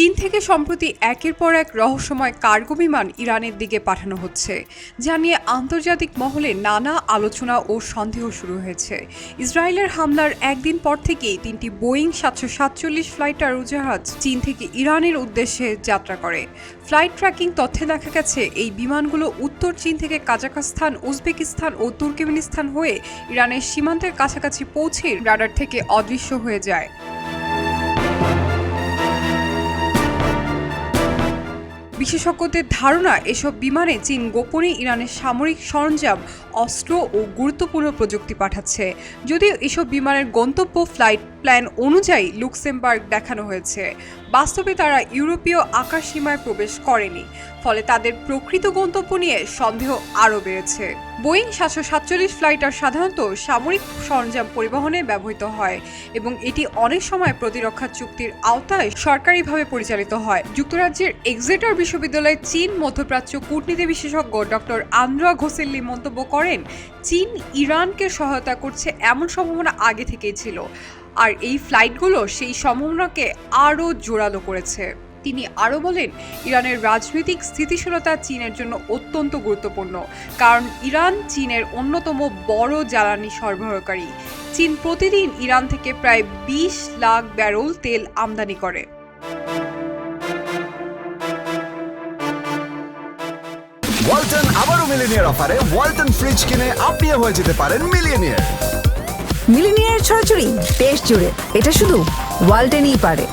চীন থেকে সম্প্রতি একের পর এক রহস্যময় কার্গো বিমান ইরানের দিকে পাঠানো হচ্ছে, যা নিয়ে আন্তর্জাতিক মহলে নানা আলোচনা ও সন্দেহ শুরু হয়েছে। ইসরায়েলের হামলার একদিন পর থেকেই তিনটি বোয়িং সাতশো সাতচল্লিশ ফ্লাইটার উজাহাজ চীন থেকে ইরানের উদ্দেশ্যে যাত্রা করে। ফ্লাইট ট্র্যাকিং তথ্যে দেখা গেছে, এই বিমানগুলো উত্তর চীন থেকে কাজাকস্তান উজবেকিস্তান ও তুর্কমেনিস্তান হয়ে ইরানের সীমান্তের কাছাকাছি পৌঁছে রাডার থেকে অদৃশ্য হয়ে যায়। বিশেষজ্ঞদের ধারণা, এসব বিমানে চীন গোপনে ইরানের সামরিক সরঞ্জাম, অস্ত্র ও গুরুত্বপূর্ণ প্রযুক্তি পাঠাচ্ছে। যদিও এসব বিমানের গন্তব্য ফ্লাইট প্ল্যান অনুযায়ী লুক্সেমবার্গ দেখানো হয়েছে। বাস্তবে তারা ইউরোপীয় আকাশ সীমায় প্রবেশ করেনি, ফলে তাদের প্রকৃত গন্তব্য নিয়ে সন্দেহ আরও বেড়েছে। বোয়িং সাতশো সাতচল্লিশ ফ্লাইটার সাধারণত সামরিক সরঞ্জাম পরিবহনে ব্যবহৃত হয় এবং এটি অনেক সময় প্রতিরক্ষা চুক্তির আওতায় সরকারিভাবে পরিচালিত হয়। যুক্তরাজ্যের এক্সেটার বিশ্ববিদ্যালয়ে চীন মধ্যপ্রাচ্য কূটনীতি বিশেষজ্ঞ ডক্টর আন্দ্রা ঘোসেল্লি মন্তব্য করেন, চীন ইরানকে সহায়তা করছে এমন সম্ভাবনা আগে থেকেই ছিল। আর এই ফ্লাইটগুলো সেই সম্ভাবনাকে আরও জোরালো করেছে। তিনি আরও বলেন, ইরানের রাজনৈতিক স্থিতিশীলতা চীনের জন্য অত্যন্ত গুরুত্বপূর্ণ, কারণ ইরান চীনের অন্যতম বড় জ্বালানি সরবরাহকারী। চীন প্রতিদিন ইরান থেকে প্রায় বিশ লাখ ব্যারল তেল আমদানি করে। ওয়ালটন আবারও মিলিনিয়ার অফারে, ওয়ালটন ফ্রিজ কিনে আপনিও হয়ে যেতে পারেন মিলিয়নিয়ার। মিলিনিয়ার ছড়াছড়ি দেশ জুড়ে। এটা শুধু ওয়ালটেনই পারে।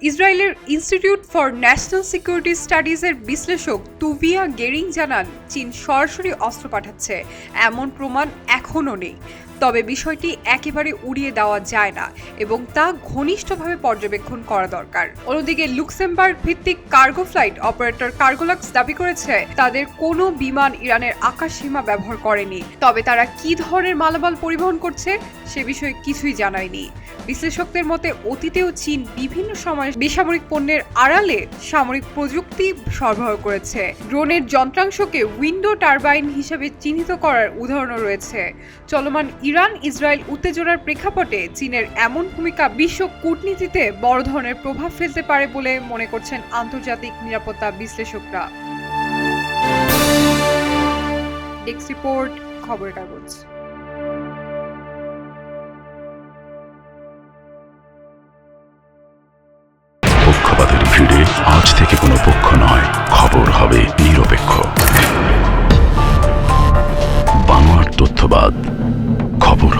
ইসরায়েলের ইনস্টিটিউট ফর ন্যাশনাল সিকিউরিটি স্টাডিজের বিশ্লেষক তুভিয়া গেরিং জানান, চীন সরাসরি অস্ত্র পাঠাচ্ছে। এমন প্রমাণ এখনও নেই। তবে বিষয়টি একেবারে উড়িয়ে দেওয়া যায় না এবং তা ঘনিষ্ঠভাবে পর্যবেক্ষণ করা দরকার। অন্যদিকে লুক্সেমবার্গ ভিত্তিক কার্গো ফ্লাইট অপারেটর কার্গোলাক্স দাবি করেছে, তাদের কোনো বিমান ইরানের আকাশ সীমা ব্যবহার করেনি। তবে তারা কি ধরনের মালামাল পরিবহন করছে, সে বিষয়ে কিছুই জানায়নি। বিশ্লেষকদের মতে, অতীতেও চীন বিভিন্ন সময় বেসামরিক পণ্যের আড়ালে সামরিক প্রযুক্তি সরবরাহ করেছে। ড্রোনের যন্ত্রাংশকে উইন্ডো টারবাইন হিসেবে চিহ্নিত করার উদাহরণও রয়েছে। চলমান ইরান, ইসরায়েল উত্তেজনার প্রেক্ষাপটে চীনের এমন ভূমিকা বিশ্ব কূটনীতিতে বড় ধরনের প্রভাব ফেলতে পারে বলে মনে করছেন আন্তর্জাতিক নিরাপত্তা বিশ্লেষকরা। রিপোর্ট খবরের কাগজ পক্ষপাতের ভিড়ে আজ থেকে কোনো পক্ষ নয়। খবর হবে নিরপেক্ষ।